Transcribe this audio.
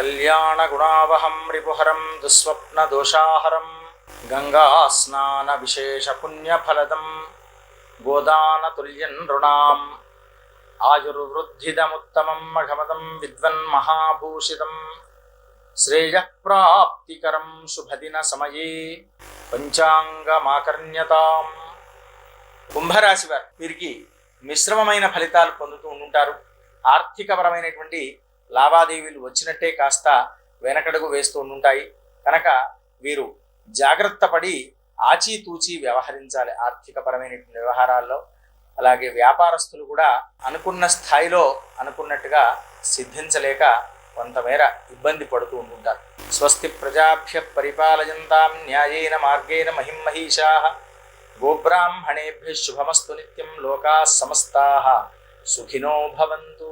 శ్రీకళ్యాణగుణావహం రిపుహరం దుస్వప్నదోషాహరం గంగాస్నానవిశేషపుణ్యఫలదం గోదానతుల్యం నృణాం ఆయుర్వృద్ధిదముత్తమం మఘమదం విద్వన్మహాభూషితం శ్రేయఃప్రాప్తికరం శుభదిన సమయే పంచాంగమాకర్ణ్యతాం కుంభరాశి వారు వీరికి మిశ్రమమైన ఫలితాలు పొందుతూ ఉంటారు ఆర్థికపరమైనటువంటి లావాదేవీలు వచ్చినట్టే కాస్త వెనకడుగు వేస్తూ ఉంటాయి కనుక వీరు జాగ్రత్త పడి ఆచితూచి వ్యవహరించాలి ఆర్థికపరమైనటువంటి వ్యవహారాల్లో. అలాగే వ్యాపారస్తులు కూడా అనుకున్న స్థాయిలో అనుకున్నట్టుగా సిద్ధించలేక కొంతమేర ఇబ్బంది పడుతూ ఉంటుంటారు స్వస్తి ప్రజాభ్య పరిపాలయంతాం న్యాయేన మార్గేణ మహిమహీషా గోబ్రాహ్మణేభ్య శుభమస్తు నిత్యం లోకా సమస్తా. సుఖినో భవంతు.